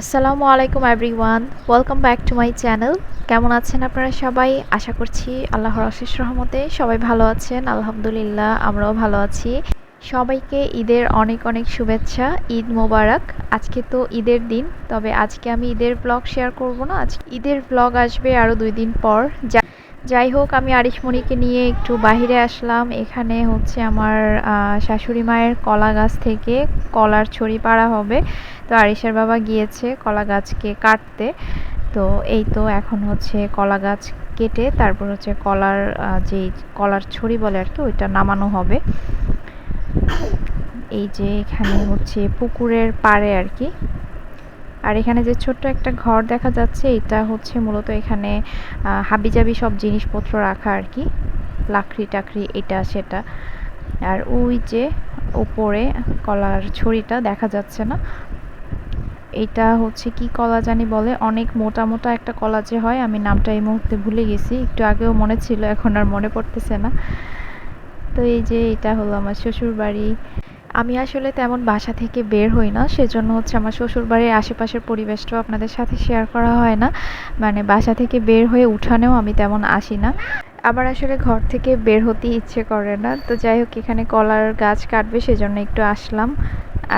আসসালামু আলাইকুম everyone welcome back to my channel কেমন আছেন আপনারা সবাই? আশা করছি আল্লাহর অশেষ রহমতে সবাই ভালো আছেন, আলহামদুলিল্লাহ আমরাও ভালো আছি। সবাইকে ঈদের অনেক অনেক শুভেচ্ছা, ঈদ মোবারক। আজকে তো ঈদের দিন, তবে আজকে আমি ঈদের ব্লগ শেয়ার করব না। আজকে ঈদের ব্লগ আসবে আরও দুই দিন পর। যাই হোক, আমি আরিশমণিকে নিয়ে একটু বাহিরে আসলাম। এখানে হচ্ছে আমার শাশুড়ি মায়ের কলা গাছ থেকে কলার ছড়ি পাড়া হবে। তো আরিশের বাবা গিয়েছে কলা গাছকে কাটতে। তো এই তো এখন হচ্ছে কলা গাছ কেটে তারপর হচ্ছে কলার যে কলার ছড়ি বলে আর কি, ওইটা নামানো হবে। এই যে এখানে হচ্ছে পুকুরের পাড়ে আর কি। আর এখানে যে ছোট্ট একটা ঘর দেখা যাচ্ছে, এটা হচ্ছে মূলত এখানে হাবিজাবি সব জিনিসপত্র রাখা আর কি। লাকড়ি টাকড়ি এটা, সেটা। আর ওই যে উপরে কলার ছড়িটা দেখা যাচ্ছে না। এটা হচ্ছে কি কলা জানি বলে? অনেক মোটা মোটা একটা কলা যে হয়, আমি নামটা এই মুহূর্তে ভুলে গেছি। একটু আগেও মনে ছিল, এখন আর মনে পড়তেছে না। তো এই যে এটা হলো আমার শ্বশুর বাড়ি আমি আসলে তেমন বাসা থেকে বের হই না, সেজন্য হচ্ছে আমার শ্বশুরবাড়ির আশেপাশের পরিবেশটাও আপনাদের সাথে শেয়ার করা হয় না। মানে বাসা থেকে বের হয়ে উঠানেও আমি তেমন আসি না। আবার আসলে ঘর থেকে বের হতে ইচ্ছে করে না। তো যাই হোক, এখানে কলার গাছ কাটবে, সেজন্য একটু আসলাম।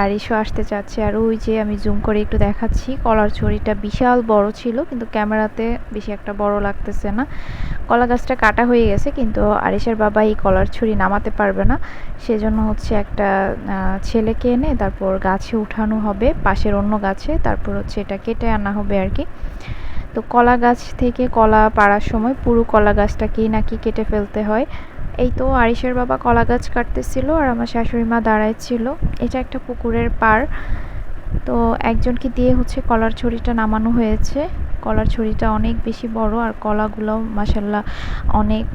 আর ইস্যু আসতে চাচ্ছে আর ওই যে আমি জুম করে একটু দেখাচ্ছি, কলার ছড়িটা বিশাল বড় ছিল, কিন্তু ক্যামেরাতে বেশি একটা বড় লাগতেছে না। কলা গাছটা কাটা হয়ে গেছে, কিন্তু আরিসের বাবা এই কলার ছড়ি নামাতে পারবে না। সেজন্য হচ্ছে একটা ছেলেকে এনে তারপর গাছে উঠানো হবে, পাশের অন্য গাছে, তারপর হচ্ছে এটা কেটে আনা হবে আর কি। তো কলা গাছ থেকে কলা পাড়ার সময় পুরো কলা গাছটাকেই নাকি কেটে ফেলতে হয়। এই তো আরিসের বাবা কলা গাছ কাটতেছিল আর আমার শাশুড়ি মা দাঁড়ায় ছিল এটা একটা পুকুরের পার তো একজনকে দিয়ে হচ্ছে কলার ছড়িটা নামানো হয়েছে। কলার ছড়িটা অনেক বেশি বড় আর কলাগুলো মাসাল্লাহ অনেক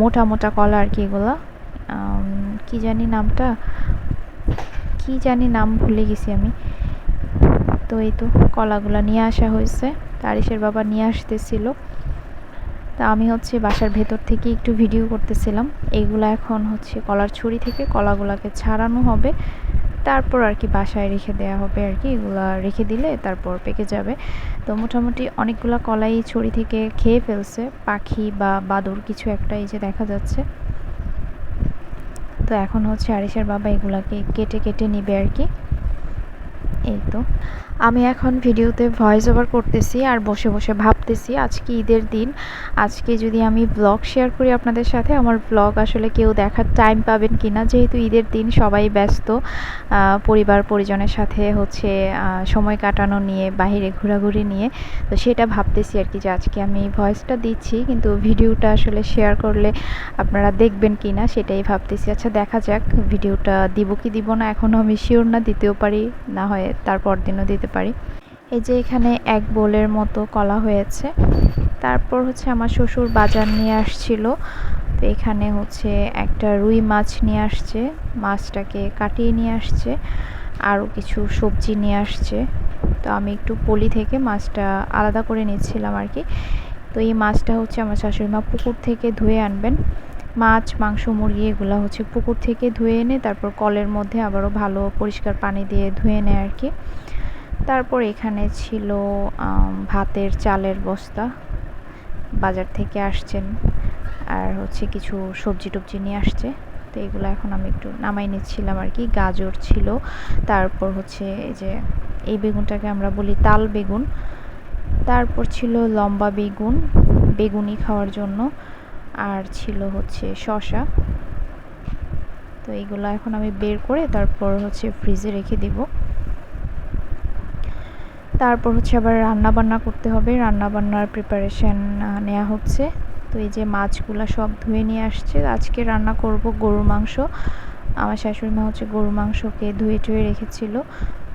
মোটা মোটা কলা আর কি এগুলো। কি জানি নামটা? কি জানি নাম ভুলে গেছি আমি। তো এই তো কলাগুলো নিয়ে আসা হয়েছে। তারিশের বাবা নিয়ে আসতেছিল। তা আমি হচ্ছে বাসার ভেতর থেকে একটু ভিডিও করতেছিলাম। এইগুলো এখন হচ্ছে কলার ছুরি থেকে কলাগুলোকে ছাড়ানো হবে। তারপর আর কি বাসায় রেখে দেওয়া হবে আর কি। এগুলা রেখে দিলে তারপর পেকে যাবে। তো মোটামুটি অনেকগুলো কলাই ছড়ি থেকে খেয়ে ফেলছে। পাখি বা বাদর কিছু একটা এই যে দেখা যাচ্ছে। তো এখন হচ্ছে আরিসের বাবা এগুলাকে কেটে কেটে নিবে আর কি। এই তো। আমি এখন ভিডিওতে ভয়েস ওভার করতেছি আর বসে বসে ভাবতেছি আজকে ঈদের দিন। আজকে যদি আমি ব্লগ শেয়ার করি আপনাদের সাথে, আমার ব্লগ আসলে কেউ দেখার টাইম পাবেন কি না যেহেতু ঈদের দিন সবাই ব্যস্ত পরিবার পরিজনের সাথে হচ্ছে সময় কাটানো নিয়ে বাহিরে ঘোরাঘুরি নিয়ে, তো সেটা ভাবতেছি আর কি যে আজকে আমি ভয়েসটা দিচ্ছি। কিন্তু ভিডিওটা আসলে শেয়ার করলে আপনারা দেখবেন কি না সেটাই ভাবতেছি। আচ্ছা দেখা যাক ভিডিওটা দিব কি দিব না? এখনও আমি শিওর না, দিতেও পারি, না হয় তারপর দিনও দিতে পারি। এই যে এখানে এক বোলের মতো কলা হয়েছে। তারপর হচ্ছে আমার শ্বশুর বাজার নিয়ে আসছিল। তো এখানে হচ্ছে একটা রুই মাছ নিয়ে আসছে। মাছটাকে কাটিয়ে নিয়ে আসছে। আরও কিছু সবজি নিয়ে আসছে। তো আমি একটু পলি থেকে মাছটা আলাদা করে নিচ্ছিলাম আর কি। তো এই মাছটা হচ্ছে আমার শাশুড়ি মা পুকুর থেকে ধুয়ে আনবেন। মাছ, মাংস, মুরগি এগুলো হচ্ছে পুকুর থেকে ধুয়ে এনে তারপর কলের মধ্যে আবারও ভালো পরিষ্কার পানি দিয়ে ধুয়ে নেয় আর কি। তারপর এখানে ছিল ভাতের চালের বস্তা। বাজার থেকে আসছেন। আর হচ্ছে কিছু সবজি টবজি নিয়ে আসছে। তো এগুলো এখন আমি একটু নামাই নিচ্ছিলাম আর কি। গাজর ছিল। তারপর হচ্ছে এই যে, এই বেগুনটাকে আমরা বলি তাল বেগুন। তারপর ছিল লম্বা বেগুন বেগুনি খাওয়ার জন্য। আর ছিল হচ্ছে শশা তো এইগুলো এখন আমি বের করে তারপর হচ্ছে ফ্রিজে রেখে দিব। তারপর হচ্ছে আবার রান্না বান্না করতে হবে। রান্না বান্নার প্রিপারেশন নেওয়া হচ্ছে। তো এই যে মাছগুলো সব ধুয়ে নিয়ে আসছে। আজকে রান্না করব গরুর মাংস। আমার শাশুড়ি মা হচ্ছে গরুর মাংসকে ধুয়ে টুয়ে রেখেছিল।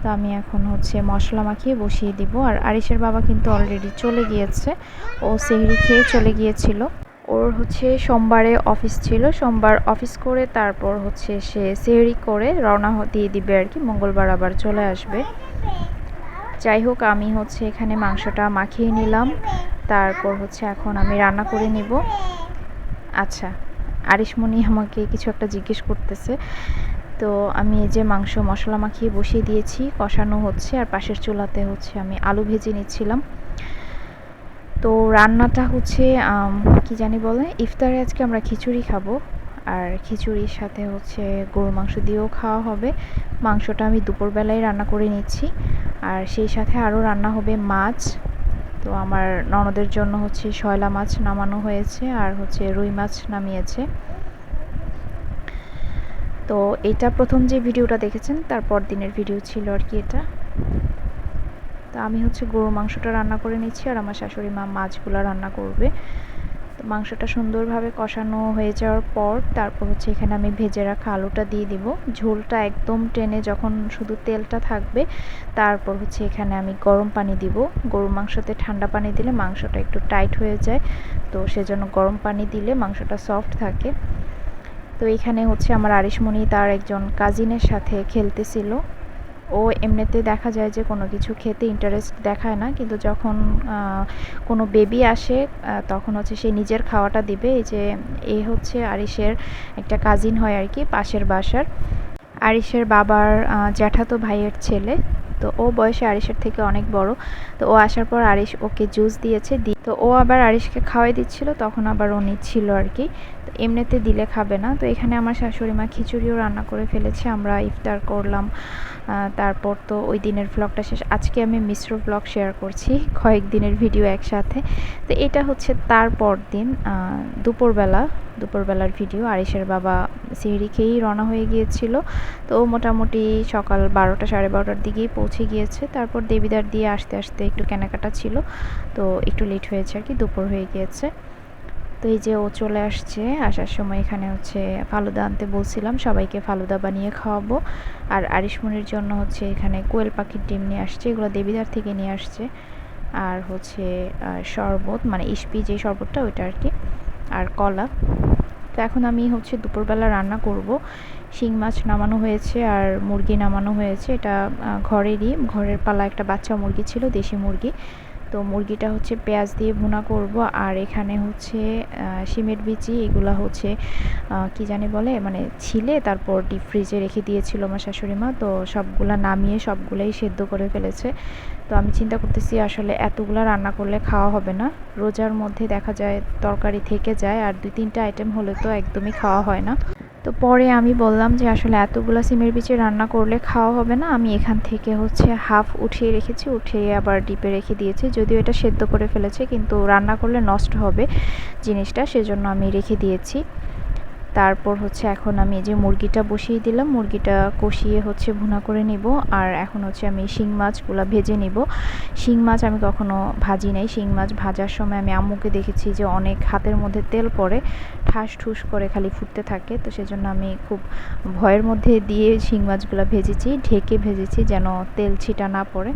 তো আমি এখন হচ্ছে মশলা মাখিয়ে বসিয়ে দিব। আর আরিসের বাবা কিন্তু অলরেডি চলে গিয়েছে। ও সেহরি খেয়ে চলে গিয়েছিল। ওর হচ্ছে সোমবারে অফিস ছিল। সোমবার অফিস করে তারপর হচ্ছে সে সেহরি করে রওনা দিয়ে দিবে আর কি। মঙ্গলবার আবার চলে আসবে। যাই হোক, আমি হচ্ছে এখানে মাংসটা মাখিয়ে নিলাম। তারপর হচ্ছে এখন আমি রান্না করে নিব। আচ্ছা আরিশমণি আমাকে কিছু একটা জিজ্ঞেস করতেছে। তো আমি এই যে মাংস মশলা মাখিয়ে বসিয়ে দিয়েছি, কষানো হচ্ছে, আর পাশের চুলাতে হচ্ছে আমি আলু ভেজে নিচ্ছিলাম। তো রান্নাটা হচ্ছে কি জানি বলে, ইফতারে আজকে আমরা খিচুড়ি খাব। আর খিচুড়ির সাথে হচ্ছে গরু মাংস দিয়েও খাওয়া হবে। মাংসটা আমি দুপুরবেলায় রান্না করে নিচ্ছি। আর সেই সাথে আরও রান্না হবে মাছ। তো আমার ননদের জন্য হচ্ছে শয়লা মাছ নামানো হয়েছে আর হচ্ছে রুই মাছ নামিয়েছে। তো এটা প্রথম যে ভিডিওটা দেখেছেন তারপর দিনের ভিডিও ছিল আর কি এটা। তো আমি হচ্ছে গরু মাংসটা রান্না করে নিচ্ছি আর আমার শাশুড়ি মা মাছগুলো রান্না করবে। মাংসটা সুন্দরভাবে কষানো হয়ে যাওয়ার পর তারপর হচ্ছে এখানে আমি ভেজে রাখা আলুটা দিয়ে দিব। ঝোলটা একদম টেনে যখন শুধু তেলটা থাকবে, তারপর হচ্ছে এখানে আমি গরম পানি দিব। গরুর মাংসতে ঠান্ডা পানি দিলে মাংসটা একটু টাইট হয়ে যায়, তো সেজন্য গরম পানি দিলে মাংসটা সফট থাকে। তো এখানে হচ্ছে আমার আরিশমণি তার একজন কাজিনের সাথে খেলতেছিল। ও এমনিতে দেখা যায় যে কোনো কিছু খেতে ইন্টারেস্ট দেখায় না, কিন্তু যখন কোনো বেবি আসে তখন হচ্ছে সে নিজের খাওয়াটা দিবে। এই যে, এ হচ্ছে আরিশের একটা কাজিন হয় আর কি, পাশের বাসার। আরিশের বাবার জ্যাঠাতো ভাইয়ের ছেলে। তো ও বয়সে আরিসের থেকে অনেক বড়। তো ও আসার পর আরিস ওকে জুস দিয়েছে, দি তো ও আবার আরিসকে খাওয়াই দিচ্ছিল, তখন আবার ও নিচ্ছিল আর কি। তো এমনিতে দিলে খাবে না। তো এখানে আমার শাশুড়ি মা খিচুড়িও রান্না করে ফেলেছে, আমরা ইফতার করলাম। তারপর তো ওই দিনের ভ্লগটা শেষ। আজকে আমি মিশ্র ভ্লগ শেয়ার করছি কয়েক দিনের ভিডিও একসাথে। তো এটা হচ্ছে তারপর দিন দুপুরবেলা দুপুরবেলার ভিডিও। আরিসের বাবা সিঁড়ি খেয়েই রওনা হয়ে গিয়েছিল। তো মোটামুটি সকাল বারোটা সাড়ে বারোটার দিকেই পৌঁছে গিয়েছে। তারপর দেবিদার দিয়ে আসতে আসতে একটু কেনাকাটা ছিল। তো একটু লেট হয়েছে আর কি, দুপুর হয়ে গিয়েছে। তো এই যে ও চলে আসছে, আসার সময় এখানে হচ্ছে ফালুদা আনতে বলছিলাম, সবাইকে ফালুদা বানিয়ে খাওয়াবো। আর আরিশমনির জন্য হচ্ছে এখানে কোয়েল পাখির ডিম নিয়ে আসছে, এগুলো দেবিদার থেকে নিয়ে আসছে। আর হচ্ছে শরবত মানে ইস্পি যে শরবতটা, ওইটা আর কি। আর কলা। তো এখন আমি হচ্ছে দুপুরবেলা রান্না করব। শিং মাছ নামানো হয়েছে আর মুরগি নামানো হয়েছে। এটা ঘরেরই, ঘরের পালা একটা বাচ্চা মুরগি ছিল, দেশি মুরগি। তো মুরগিটা হচ্ছে পেঁয়াজ দিয়ে ভুনা করব, আর এখানে হচ্ছে শিমের বিচি, এগুলো হচ্ছে কি জানি বলে মানে ছিলে, তারপর ডিপ ফ্রিজে রেখে দিয়েছিল আমার শাশুড়ি মা, তো সবগুলা নামিয়ে সবগুলাই সেদ্ধ করে ফেলেছে। তো আমি চিন্তা করতেছি আসলে এতগুলো রান্না করলে খাওয়া হবে না। রোজার মধ্যে দেখা যায় তরকারি থেকে যায়, আর দুই তিনটা আইটেম হলে তো একদমই খাওয়া হয় না। তো পরে আমি বললাম যে আসলে এতগুলো সিমের বিচে রান্না করলে খাওয়া হবে না। আমি এখান থেকে হচ্ছে হাফ উঠিয়ে রেখেছি, উঠিয়ে আবার ডিপে রেখে দিয়েছি। যদিও এটা সেদ্ধ করে ফেলেছে, কিন্তু রান্না করলে নষ্ট হবে জিনিসটা, সেজন্য আমি রেখে দিয়েছি। তারপর হচ্ছে এখন আমি যে মুরগিটা বসিয়ে দিলাম, মুরগিটা কষিয়ে হচ্ছে ভুনা করে নিব। আর এখন হচ্ছে আমি শিং মাছগুলো ভেজে নিব। শিং মাছ আমি কখনো ভাজি নাই। শিং মাছ ভাজার সময় আমি আম্মুকে দেখেছি যে অনেক হাতের মধ্যে তেল পড়ে, ঠাস ঠুস করে খালি ফুটতে থাকে। তো সেজন্য আমি খুব ভয়ের মধ্যে দিয়ে শিং মাছগুলো ভেজেছি, ঢেকে ভেজেছি যেন তেল ছিটা না পড়ে।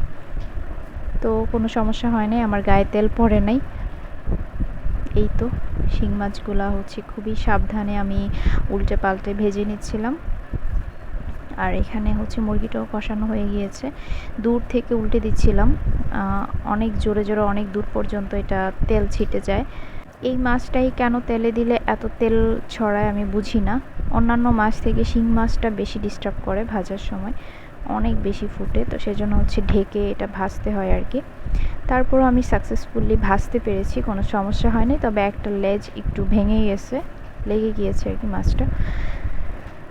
তো কোনো সমস্যা হয় নাই, আমার গায়ে তেল পড়ে নাই। এই তো, শিং মাছগুলা হচ্ছে খুবই সাবধানে আমি উল্টে পাল্টে ভেজে নিচ্ছিলাম। আর এখানে হচ্ছে মুরগিটাও কষানো হয়ে গিয়েছে। দূর থেকে উল্টে দিচ্ছিলাম। অনেক জোরে জোরে অনেক দূর পর্যন্ত এটা তেল ছিটে যায়। এই মাছটাই কেন তেলে দিলে এত তেল ছড়ায় আমি বুঝি না। অন্যান্য মাছ থেকে শিং মাছটা বেশি ডিস্টার্ব করে ভাজার সময়। অনেক বেশি ফুটে, তো সেজন্য হচ্ছে ঢেকে এটা ভাজতে হয় আর কি। তারপরও আমি সাকসেসফুলি ভাজতে পেরেছি, কোনো সমস্যা হয়নি, তবে একটা লেজ একটু ভেঙে গেছে, লেগে গিয়েছে আর কি মাছটা।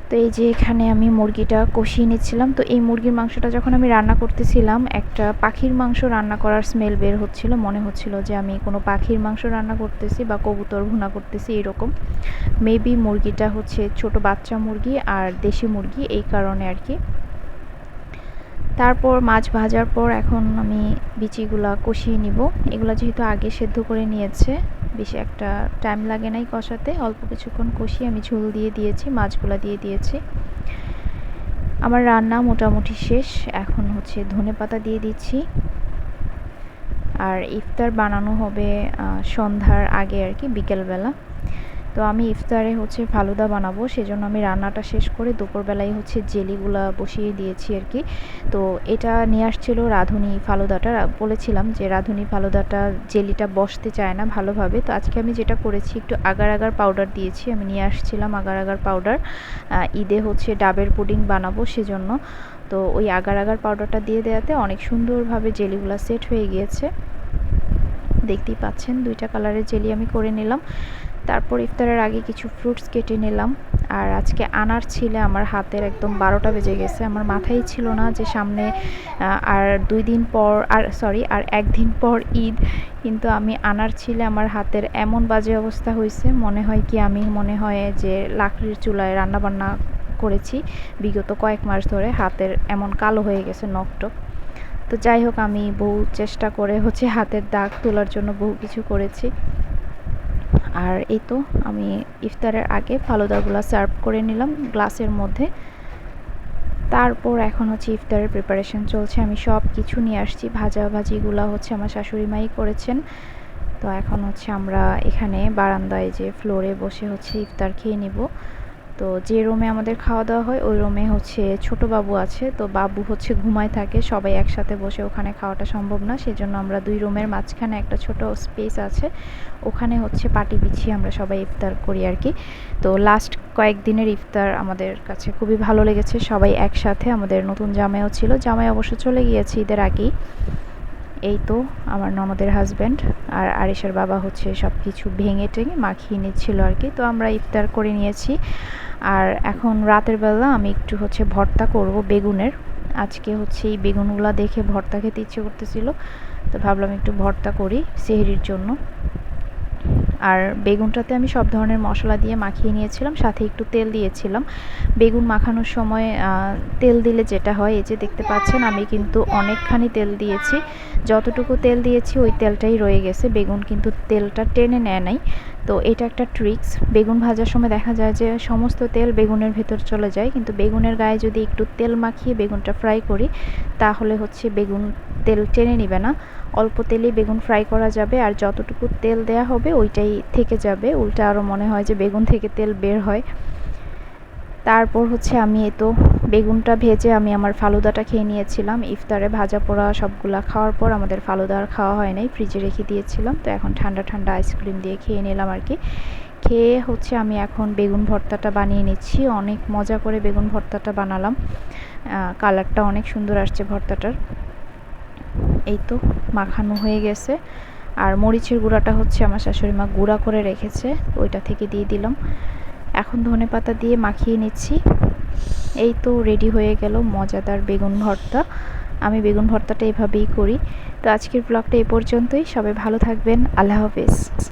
তো এই যে এখানে আমি মুরগিটা কষিয়ে নিচ্ছিলাম, তো এই মুরগির মাংসটা যখন আমি রান্না করতেছিলাম, একটা পাখির মাংস রান্না করার স্মেল বের হচ্ছিল, মনে হচ্ছিল যে আমি কোনো পাখির মাংস রান্না করতেছি বা কবুতর ভুনা করতেছি এরকম। মেবি মুরগিটা হচ্ছে ছোট বাচ্চা মুরগি আর দেশি মুরগি, এই কারণে আর কি। তারপর মাছ ভাজার পর এখন আমি বিচিগুলা কষিয়ে নিব। এগুলো যেহেতু আগে সেদ্ধ করে নিয়েছে, বেশি একটা টাইম লাগে নাই কষাতে। অল্প কিছুক্ষণ কষিয়ে আমি ঝোল দিয়ে দিয়েছি, মাছগুলো দিয়ে দিয়েছি। আমার রান্না মোটামুটি শেষ। এখন হচ্ছে ধনে পাতা দিয়ে দিচ্ছি। আর ইফতার বানানো হবে সন্ধ্যার আগে আর কি, বিকেলবেলা। তো আমি ইফতারে হচ্ছে ফালুদা বানাবো, সেজন্য আমি রান্নাটা শেষ করে দুপুরবেলায় হচ্ছে জেলিগুলা বসিয়ে দিয়েছি আর কি। তো এটা নিয়ে আসছিল রাঁধুনি ফালুদাটা বলেছিলাম যে রাঁধুনি ফালুদাটা জেলিটা বসতে চায় না ভালোভাবে। তো আজকে আমি যেটা করেছি, একটু আগার আগার পাউডার দিয়েছি, আমি নিয়ে আসছিলাম আগার আগার পাউডার ঈদে হচ্ছে ডাবের পুডিং বানাবো সেজন্য। তো ওই আগার আগার পাউডারটা দিয়ে দেওয়াতে অনেক সুন্দরভাবে জেলিগুলো সেট হয়ে গিয়েছে। দেখতেই পাচ্ছেন, দুইটা কালারের জেলি আমি করে নিলাম। তারপর ইফতারের আগে কিছু ফ্রুটস কেটে নিলাম। আর আজকে আনার ছিলে আমার হাতের একদম বারোটা বেজে গেছে। আমার মাথায় ছিল না যে সামনে আর দুই দিন পর, আর সরি আর একদিন পর ঈদ। কিন্তু আমি আনার ছিলে আমার হাতের এমন বাজে অবস্থা হয়েছে, মনে হয় কি আমি, মনে হয় যে লাকড়ির চুলায় রান্নাবান্না করেছি। বিগত কয়েক মাস ধরে হাতের এমন কালো হয়ে গেছে নকটক তো যাই হোক, আমি বহু চেষ্টা করে হচ্ছে হাতের দাগ তোলার জন্য বহু কিছু করেছি। আর এই তো আমি ইফতারের আগে ফালুদাগুলো সার্ভ করে নিলাম গ্লাসের মধ্যে। তারপর এখন হচ্ছে ইফতারের প্রিপারেশন চলছে। আমি সব কিছু নিয়ে আসছি। ভাজা ভাজিগুলো হচ্ছে আমার শাশুড়ি মাই করেছেন। তো এখন হচ্ছে আমরা এখানে বারান্দায় যে ফ্লোরে বসে হচ্ছে ইফতার খেয়ে নিব। তো যে রুমে আমাদের খাওয়া দাওয়া হয়, ওই রুমে হচ্ছে ছোট বাবু আছে, তো বাবু হচ্ছে ঘুমায় থাকে, সবাই একসাথে বসে ওখানে খাওয়াটা সম্ভব না, সেজন্য আমরা দুই রুমের মাঝখানে একটা ছোট স্পেস আছে, ওখানে হচ্ছে পাটি বিছিয়ে আমরা সবাই ইফতার করি আর কি। তো লাস্ট কয়েকদিনের ইফতার আমাদের কাছে খুবই ভালো লেগেছে, সবাই একসাথে, আমাদের নতুন জামাইও ছিল, জামাই অবশ্য চলে গিয়েছে ঈদের আগেই। এই তো আমার ননদের হাজব্যান্ড আর আরিসের বাবা হচ্ছে সব কিছু ভেঙে টেঙে মাখিয়ে নিচ্ছিল আর কি, তো আমরা ইফতার করে নিয়েছি। আর এখন রাতের বেলা আমি একটু হচ্ছে ভর্তা করব বেগুনের। আজকে হচ্ছে এই বেগুনগুলা দেখে ভর্তা খেতে ইচ্ছে করতেছিল, তো ভাবলাম একটু ভর্তা করি সেহরির জন্য। আর বেগুনটাতে আমি সব ধরনের মশলা দিয়ে মাখিয়ে নিয়েছিলাম, সাথে একটু তেল দিয়েছিলাম। বেগুন মাখানোর সময় তেল দিলে যেটা হয়, এই যে দেখতে পাচ্ছেন, আমি কিন্তু অনেকখানি তেল দিয়েছি। যতটুকু তেল দিয়েছি, ওই তেলটাই রয়ে গেছে। বেগুন কিন্তু তেলটা টেনে নেয় নাই। তো এটা একটা ট্রিক্স। বেগুন ভাজার সময় দেখা যায় যে, সমস্ত তেল বেগুনের ভেতর চলে যায়। কিন্তু বেগুনের গায়ে যদি একটু তেল মাখিয়ে বেগুনটা ফ্রাই করি, তাহলে হচ্ছে বেগুন তেল টেনে নিবে না। অল্প তেলেই বেগুন ফ্রাই করা যাবে আর যতটুকু তেল দেয়া হবে ওইটাই থেকে যাবে। উল্টা আরও মনে হয় যে বেগুন থেকে তেল বের হয়। তারপর হচ্ছে আমি তো বেগুনটা ভেজে আমি আমার ফালুদাটা খেয়ে নিয়েছিলাম। ইফতারে ভাজা পোড়া সবগুলা খাওয়ার পর আমাদের ফালুদা আর খাওয়া হয় নাই, ফ্রিজে রেখে দিয়েছিলাম। তো এখন ঠান্ডা ঠান্ডা আইসক্রিম দিয়ে খেয়ে নিলাম আর কি। খেয়ে হচ্ছে আমি এখন বেগুন ভর্তাটা বানিয়ে নিচ্ছি। অনেক মজা করে বেগুন ভর্তাটা বানালাম। কালারটা অনেক সুন্দর আসছে ভর্তাটার। এই তো মাখানো হয়ে গেছে। আর মরিচের গুঁড়াটা হচ্ছে আমার শাশুড়ি মা গুঁড়া করে রেখেছে, ওইটা থেকে দিয়ে দিলাম। এখন ধনে পাতা দিয়ে মাখিয়ে নিচ্ছি। এই তো রেডি হয়ে গেল মজাদার বেগুন ভর্তা। আমি বেগুন ভর্তাটা এভাবেই করি। তো আজকের ব্লগটা এ পর্যন্তই। সবাই ভালো থাকবেন। আল্লাহ হাফেজ।